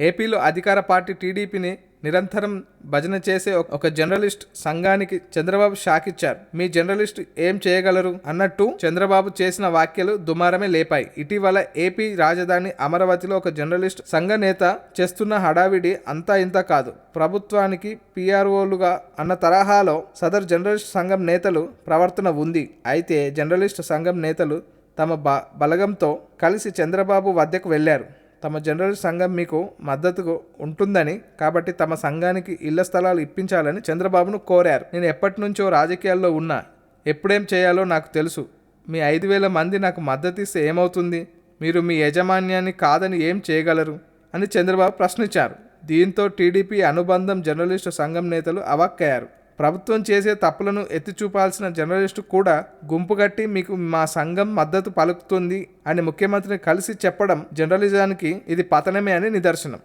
ఏపీలో అధికార పార్టీ టీడీపీని నిరంతరం భజన చేసే ఒక- జర్నలిస్ట్ సంఘానికి చంద్రబాబు షాక్ ఇచ్చారు మీ జర్నలిస్ట్ ఏం చేయగలరు? అన్నట్టు చంద్రబాబు చేసిన వ్యాఖ్యలు దుమారమే లేపాయి. ఇటీవల ఏపీ రాజధాని అమరావతిలో ఒక జర్నలిస్ట్ సంఘ నేత చేస్తున్న హడావిడి అంతా ఇంత కాదు. ప్రభుత్వానికి పిఆర్ఓలుగా అన్న తరహాలో సదర్ జర్నలిస్ట్ సంఘం నేతలు ప్రవర్తన ఉంది. అయితే జర్నలిస్ట్ సంఘం నేతలు తమ బ బలగంతో కలిసి చంద్రబాబు వద్దకు వెళ్ళారు తమ జనరల్ సంఘం మీకు మద్దతుకు ఉంటుందని కాబట్టి తమ సంఘానికి ఇళ్ళ స్థలాలు ఇప్పించాలని చంద్రబాబును కోరారు. నేను ఎప్పటి నుంచో రాజకీయాల్లో ఉన్నా ఎప్పుడేం చేయాలో నాకు తెలుసు. మీ ఐదు వేల మంది నాకు మద్దతు ఇస్తే ఏమవుతుంది? మీరు మీ యాజమాన్యాన్ని కాదని ఏం చేయగలరు? అని చంద్రబాబు ప్రశ్నించారు. దీంతో టీడీపీ అనుబంధం జర్నలిస్టు సంఘం నేతలు అవాక్కయ్యారు. ప్రభుత్వం చేసే తప్పులను ఎత్తి చూపాల్సిన జర్నలిస్టు కూడా గుంపుగట్టి మీకు మా సంఘం మద్దతు పలుకుతుంది అని ముఖ్యమంత్రిని కలిసి చెప్పడం జర్నలిజానికి ఇది పతనమే అని నిదర్శనం.